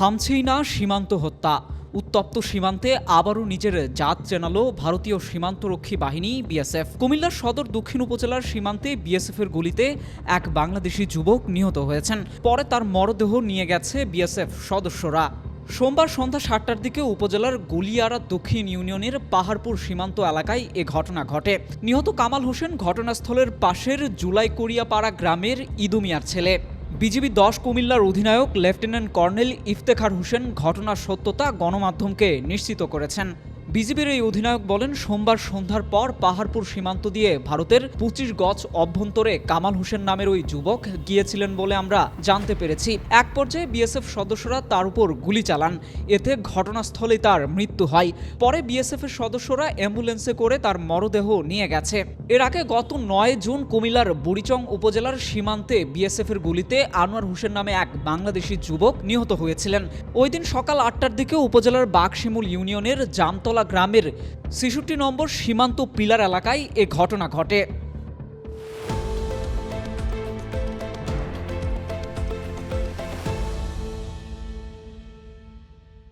থামছেই না সীমান্ত হত্যা। উত্তপ্ত সীমান্তে আবারও নিজের জাত চেনালো ভারতীয় সীমান্তরক্ষী বাহিনী, বিএসএফ। কুমিল্লার সদর দক্ষিণ উপজেলার সীমান্তে বিএসএফের গুলিতে এক বাংলাদেশি যুবক নিহত হয়েছেন। পরে তার মরদেহ নিয়ে গেছে বিএসএফ সদস্যরা। সোমবার সন্ধ্যা সাতটার দিকে উপজেলার গুলিয়ারা দক্ষিণ ইউনিয়নের পাহাড়পুর সীমান্ত এলাকায় এ ঘটনা ঘটে। নিহত কামাল হোসেন ঘটনাস্থলের পাশের জুলাই করিয়াপাড়া গ্রামের ইদুমিয়ার ছেলে। বিজিবি দশ কুমিল্লার অধিনায়ক লেফটেন্যান্ট কর্নেল ইফতেখার হোসেন ঘটনার সত্যতা গণমাধ্যমকে নিশ্চিত করেছেন। বিজিবির এই অধিনায়ক বলেন, সোমবার সন্ধ্যার পর পাহাড়পুর সীমান্ত দিয়ে ভারতের পঁচিশ গজ অভ্যন্তরে কামাল হোসেন নামের ওই যুবক গিয়েছিলেন বলে আমরা জানতে পেরেছি। এক পর্যায়ে বিএসএফ সদস্যরা তার উপর গুলি চালান। এতে ঘটনাস্থলে তার মৃত্যু হয়। পরে বিএসএফ এর সদস্যরা অ্যাম্বুলেন্সে করে তার মরদেহ নিয়ে গেছে। এর আগে গত নয় জুন কুমিল্লার বুড়িচং উপজেলার সীমান্তে বিএসএফ এর গুলিতে আনোয়ার হোসেন নামে এক বাংলাদেশি যুবক নিহত হয়েছিলেন। ওই দিন সকাল আটটার দিকে উপজেলার বাঘশিমুল ইউনিয়নের জামতলা গ্রামের ছেষট্টি নম্বর সীমান্ত পিলার এলাকায় এ ঘটনা ঘটে।